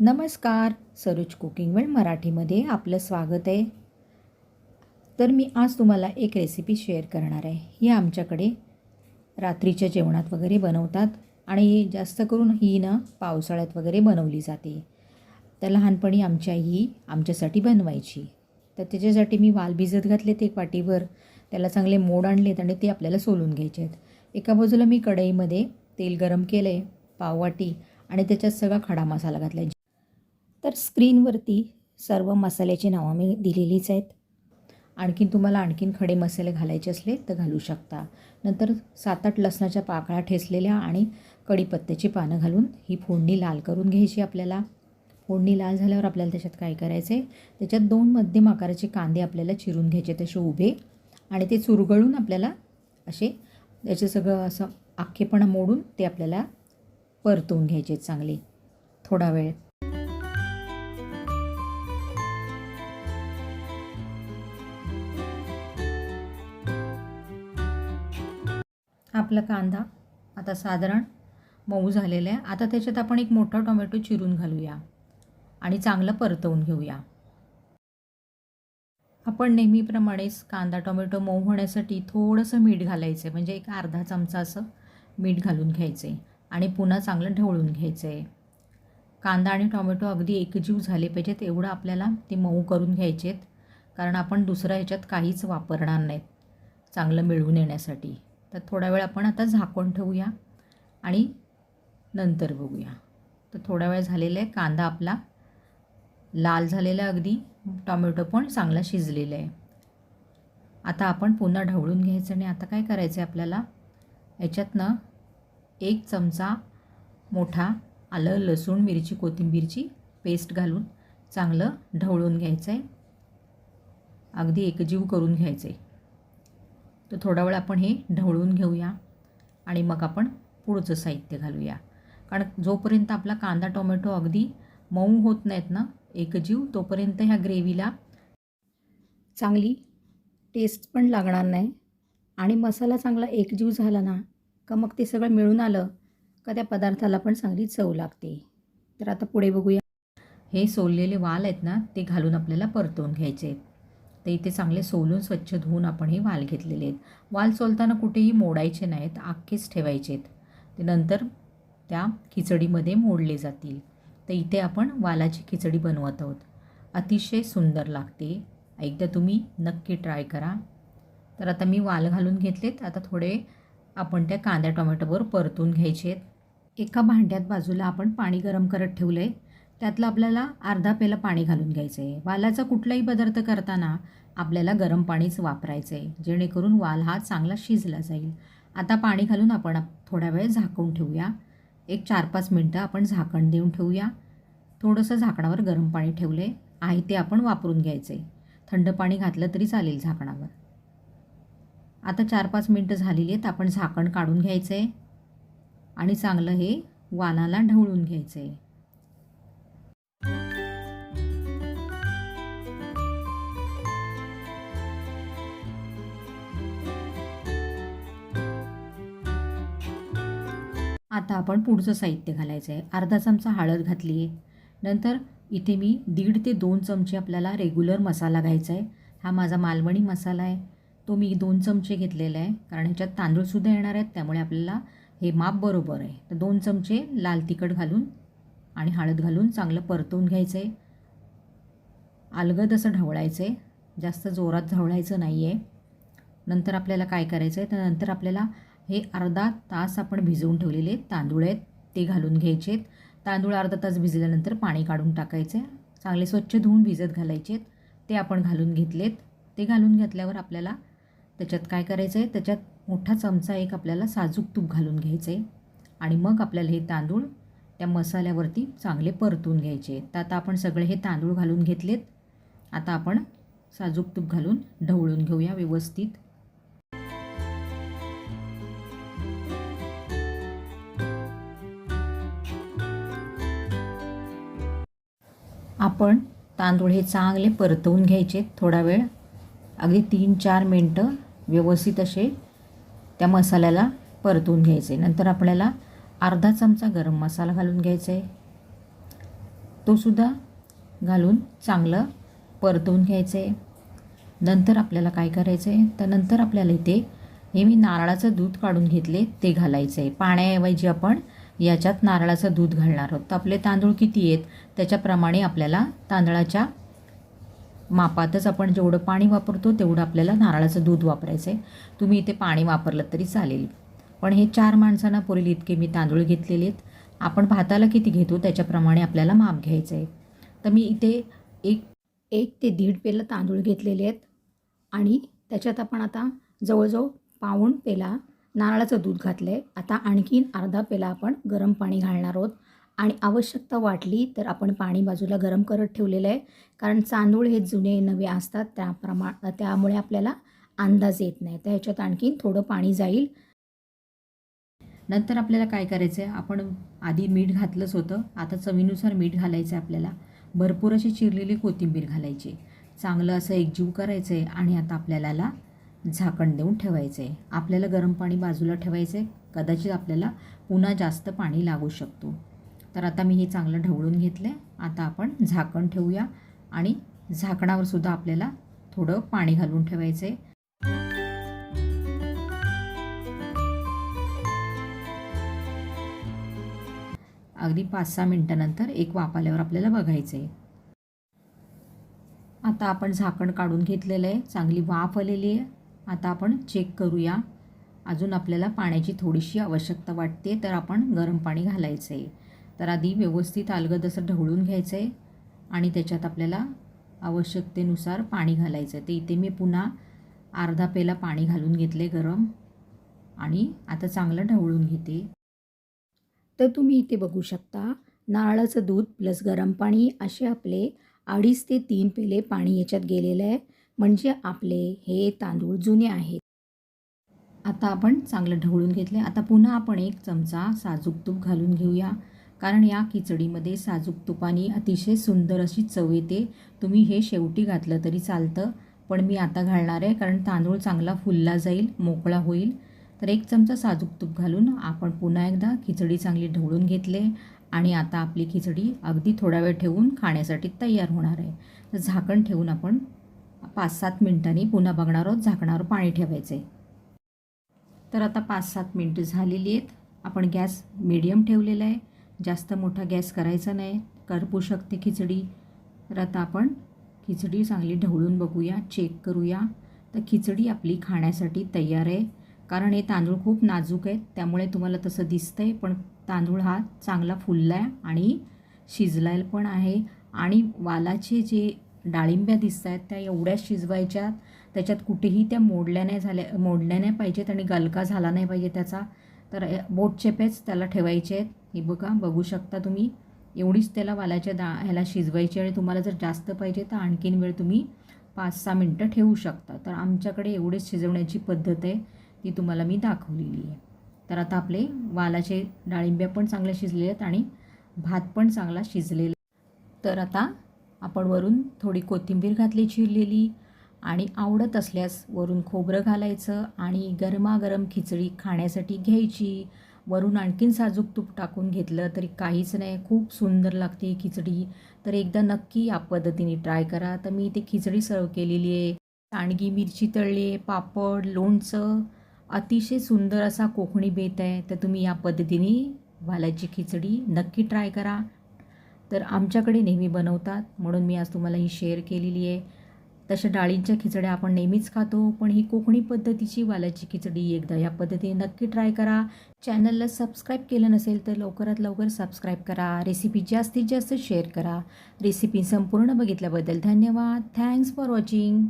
नमस्कार Saroj cooking world मराठीमध्ये आपलं स्वागत आहे. तर मी आज तुम्हाला एक रेसिपी शेअर करणार आहे. ही आमच्याकडे रात्रीच्या जेवणात वगैरे बनवतात आणि जास्त करून ही ना पावसाळ्यात वगैरे बनवली जाते. तर लहानपणी आमच्या ही आमच्यासाठी बनवायची. तर त्याच्यासाठी मी वाल भिजत घातले ते एक वाटीवर. त्याला चांगले मोड आणलेत आणि ते आपल्याला सोलून घ्यायचे आहेत एका बाजूला मी कढईमध्ये तेल गरम केलं आहे पाववाटी आणि त्याच्यात सगळा खडा मसाला घातला आहे तर स्क्रीनवरती सर्व मसाल्याची नावं मी दिलेलीच आहेत. आणखीन तुम्हाला आणखीन खडे मसाले घालायचे असले तर घालू शकता. नंतर सात आठ लसणाच्या पाकळ्या ठेचलेल्या आणि कढीपत्त्याची पानं घालून ही फोडणी लाल करून घ्यायची आपल्याला. फोडणी लाल झाल्यावर आपल्याला त्याच्यात काय करायचं आहे त्याच्यात दोन मध्यम आकाराचे कांदे आपल्याला चिरून घ्यायचे तसे उभे आणि ते चुरगळून आपल्याला असे त्याचे सगळं असं आख्खेपणा मोडून ते आपल्याला परतवून घ्यायचे चांगले. थोडा वेळ आपला कांदा आता साधारण मऊ झालेला आहे. आता त्याच्यात आपण एक मोठा टोमॅटो चिरून घालूया आणि चांगलं परतवून घेऊया. आपण नेहमीप्रमाणेच कांदा टोमॅटो मऊ होण्यासाठी थोडंसं मीठ घालायचं आहे म्हणजे एक अर्धा चमचा असं मीठ घालून घ्यायचं आहे आणि पुन्हा चांगलं ढवळून घ्यायचं आहे कांदा आणि टोमॅटो अगदी एकजीव झाले पाहिजेत एवढं आपल्याला ते मऊ करून घ्यायचे आहेत कारण आपण दुसऱ्या ह्याच्यात काहीच वापरणार नाहीत चांगलं मिळवून येण्यासाठी. तर थोडा वेळ आपण आता झाकून ठेवूया आणि नंतर बघूया. तर थोडा वेळ झालेला आहे कांदा आपला लाल झालेला अगदी टॉमॅटो पण चांगला शिजलेला आहे. आता आपण पुन्हा ढवळून घ्यायचं आणि आता काय करायचं आहे आपल्याला? याच्यातनं एक चमचा मोठा आलं लसूण मिरची कोथिंबीरची पेस्ट घालून चांगलं ढवळून घ्यायचं आहे अगदी एकजीव करून घ्यायचं आहे तर थोडा वेळ आपण हे ढवळून घेऊया आणि मग आपण पुढचं साहित्य घालूया. कारण जोपर्यंत आपला कांदा टोमॅटो अगदी मऊ होत नाहीत ना एकजीव तोपर्यंत ह्या ग्रेव्हीला चांगली टेस्ट पण लागणार नाही. आणि मसाला चांगला एकजीव झाला ना का मग ते सगळं मिळून आलं का त्या पदार्थाला पण चांगली चव लागते. तर आता पुढे बघूया. हे सोललेले वाल आहेत ना ते घालून आपल्याला परतवून घ्यायचे आहेत. तर इथे चांगले सोलून स्वच्छ धुवून आपण हे वाल घेतलेले आहेत. वाल सोलताना कुठेही मोडायचे नाहीत अख्खेच ठेवायचे आहेत. ते नंतर त्या खिचडीमध्ये मोडले जातील. तर इथे आपण वालाची खिचडी बनवत आहोत. अतिशय सुंदर लागते. एकदा तुम्ही नक्की ट्राय करा. तर आता मी वाल घालून घेतलेत. आता थोडे आपण त्या कांद्या टोमॅटोवर परतून घ्यायचे आहेत. एका भांड्यात बाजूला आपण पाणी गरम करत ठेवलं आहे त्यातलं आपल्याला अर्धा पेला पाणी घालून घ्यायचं आहे वालाचा कुठलाही पदार्थ करताना आपल्याला गरम पाणीच वापरायचं आहे जेणेकरून वाल हा चांगला शिजला जाईल. आता पाणी घालून आपण थोडा वेळ झाकून ठेवूया. एक चार पाच मिनटं आपण झाकण देऊन ठेवूया. थोडंसं झाकणावर गरम पाणी ठेवले. आहे ते आपण वापरून घ्यायचे थंड पाणी घातलं तरी चालेल झाकणावर. आता चार पाच मिनटं झालेली आहेत. आपण झाकण काढून घ्यायचं आहे आणि चांगलं हे वालाला ढवळून घ्यायचं आहे आता आपण पुढचं साहित्य घालायचं आहे अर्धा चमचा हळद घातली आहे नंतर इथे मी दीड ते दोन चमचे आपल्याला रेग्युलर मसाला घ्यायचा आहे हा माझा मालवणी मसाला आहे. तो मी दोन चमचे घेतलेला आहे. कारण ह्याच्यात तांदूळसुद्धा येणार आहेत. त्यामुळे आपल्याला हे माप बरोबर आहे. तर दोन चमचे लाल तिखट घालून आणि हळद घालून चांगलं परतवून घ्यायचं आहे अलगद असं ढवळायचं आहे जास्त जोरात ढवळायचं नाही आहे नंतर आपल्याला काय करायचं आहे तर नंतर आपल्याला हे अर्धा तास आपण भिजवून ठेवलेले तांदूळ आहेत ते घालून घ्यायचे आहेत. तांदूळ अर्धा तास भिजल्यानंतर पाणी काढून टाकायचे. चांगले स्वच्छ धुवून भिजत घालायचे आहेत. ते आपण घालून घेतलेत. ते घालून घेतल्यावर आपल्याला त्याच्यात काय करायचं आहे? त्याच्यात मोठा चमचा एक आपल्याला साजूक तूप घालून घ्यायचं आहे आणि मग आपल्याला हे तांदूळ त्या मसाल्यावरती चांगले परतून घ्यायचे तर आता आपण सगळे हे तांदूळ घालून घेतलेत. आता आपण साजूक तूप घालून ढवळून घेऊया व्यवस्थित. आपण तांदूळ हे चांगले परतवून घ्यायचे थोडा वेळ. अगदी तीन चार मिनटं व्यवस्थित असे त्या मसाल्याला परतवून घ्यायचे. नंतर आपल्याला अर्धा चमचा गरम मसाला घालून घ्यायचा आहे. तोसुद्धा घालून चांगलं परतवून घ्यायचं आहे. नंतर आपल्याला काय करायचं आहे? तर नंतर आपल्याला इथे हे मी नारळाचं दूध काढून घेतले ते घालायचं आहे. पाण्याऐवजी आपण याच्यात नारळाचं दूध घालणार आहोत. तर आपले तांदूळ किती आहेत? त्याच्याप्रमाणे आपल्याला तांदळाच्या मापातच आपण जेवढं पाणी वापरतो तेवढं आपल्याला नारळाचं दूध वापरायचं आहे तुम्ही इथे पाणी वापरलं तरी चालेल. पण हे चार माणसांना पुरेल इतके मी तांदूळ घेतलेले आहेत. आपण भाताला किती घेतो त्याच्याप्रमाणे आपल्याला माप घ्यायचं आहे तर मी इथे एक एक ते दीड पेलं तांदूळ घेतलेले आहेत. आणि त्याच्यात आपण आता जवळजवळ पाऊण पेला नारळाचं दूध घातलं आहे आता आणखीन अर्धा पेला आपण गरम पाणी घालणार आहोत. आणि आवश्यकता वाटली तर आपण पाणी बाजूला गरम करत ठेवलेलं आहे कारण तांदूळ हे जुने नवे असतात. त्याप्रमा त्यामुळे आपल्याला अंदाज येत नाही. तर ह्याच्यात आणखीन थोडं पाणी जाईल. नंतर आपल्याला काय करायचं आहे आपण आधी मीठ घातलंच होतं. आता चवीनुसार मीठ घालायचं आहे आपल्याला. भरपूर अशी चिरलेली कोथिंबीर घालायची. चांगलं असं एकजीव करायचं आहे आणि आता आपल्याला झाकण देऊन ठेवायचं. आहे आपल्याला गरम पाणी बाजूला ठेवायचं. आहे कदाचित आपल्याला पुन्हा जास्त पाणी लागू शकतो. तर आता मी हे चांगलं ढवळून घेतलं आहे आता आपण झाकण ठेवूया आणि झाकणावर सुद्धा आपल्याला थोडं पाणी घालून ठेवायचं आहे अगदी पाच सहा मिनटानंतर एक वाफ आल्यावर आपल्याला बघायचं आहे आता आपण झाकण काढून घेतलेलं आहे. चांगली वाफ आलेली आहे. आता आपण चेक करूया. अजून आपल्याला पाण्याची थोडीशी आवश्यकता वाटते तर आपण गरम पाणी घालायचं. आहे तर आधी व्यवस्थित अलगद असं ढवळून घ्यायचं आहे आणि त्याच्यात आपल्याला आवश्यकतेनुसार पाणी घालायचं. आहे तर इथे मी पुन्हा अर्धा पेला पाणी घालून घेतले गरम आणि आता चांगलं ढवळून घेते. तर तुम्ही इथे बघू शकता नारळाचं दूध प्लस गरम पाणी असे आपले अडीच ते तीन पेले पाणी याच्यात गेलेलं आहे. म्हणजे आपले हे तांदूळ जुने आहेत. आता आपण चांगलं ढवळून घेतले आता पुन्हा आपण एक चमचा साजूक तूप घालून घेऊया. कारण या खिचडीमध्ये साजूक तुपाने अतिशय सुंदर अशी चव येते. तुम्ही हे शेवटी घातलं तरी चालतं. पण मी आता घालणार आहे कारण तांदूळ चांगला फुलला जाईल मोकळा होईल. तर एक चमचा साजूक तूप घालून आपण पुन्हा एकदा खिचडी चांगली ढवळून घेतले. आणि आता आपली खिचडी अगदी थोडा वेळ ठेवून खाण्यासाठी तयार होणार आहे. तर झाकण ठेवून आपण पाच सात मिनटांनी पुन्हा बघणार आहोत झाकणावर पाणी ठेवायचं आहे तर आता पाच सात मिनटं झालेली आहेत. आपण गॅस मिडियम ठेवलेला आहे. जास्त मोठा गॅस करायचा नाही. करपू शकते खिचडी. तर आता आपण खिचडी चांगली ढवळून बघूया चेक करूया. तर खिचडी आपली खाण्यासाठी तयार आहे. कारण हे तांदूळ खूप नाजूक आहेत. त्यामुळे तुम्हाला तसं दिसतं आहे पण तांदूळ हा चांगला फुलला आहे आणि शिजलाय पण आहे. आणि वालाचे जे डाळिंब्या दिसत आहेत त्या एवढ्या शिजवायच्या त्याच्यात कुठेही त्या मोडल्या नाही झाल्या मोडल्या नाही पाहिजेत आणि गलका झाला नाही पाहिजे त्याचा तर बोट चेपेच त्याला ठेवायचे आहेत. हे बघा बघू शकता तुम्ही एवढीच त्याला वालाच्या दा ह्याला शिजवायची आणि तुम्हाला जर जास्त पाहिजे तर आणखीन वेळ तुम्ही पाच सहा मिनटं ठेवू शकता. तर आमच्याकडे एवढीच शिजवण्याची पद्धत आहे ती तुम्हाला मी दाखवलेली आहे. तर आता आपले वालाचे डाळिंब्या पण चांगल्या शिजलेले आहेत आणि भात पण चांगला शिजलेला तर आता आपण वरून थोडी कोथिंबीर घातली चिरलेली आणि आवडत असल्यास वरून खोबरं घालायचं आणि गरमागरम खिचडी खाण्यासाठी घ्यायची. वरून आणखीन साजूक तूप टाकून घेतलं तरी काहीच नाही. खूप सुंदर लागते ही खिचडी. तर एकदा नक्की या पद्धतीने ट्राय करा. तर मी इथे खिचडी सर्व केलेली आहे. सांडगी मिरची तळली आहे पापड लोणचं. अतिशय सुंदर असा कोकणी बेत आहे. तर तुम्ही या पद्धतीने वालाची खिचडी नक्की ट्राय करा. तर आमच्याकडे नेहमी बनवतात. म्हणून मी आज तुम्हाला ही शेअर केलेली आहे. तशा डाळींच्या खिचड्या आपण नेहमीच खातो पण ही कोकणी पद्धतीची वालाची खिचडी एकदा या पद्धतीने नक्की ट्राय करा. चॅनलला सबस्क्राईब केलं नसेल तर लवकरात लवकर सबस्क्राईब करा. रेसिपी जास्तीत जास्त शेअर करा. रेसिपी संपूर्ण बघितल्याबद्दल धन्यवाद. Thanks for watching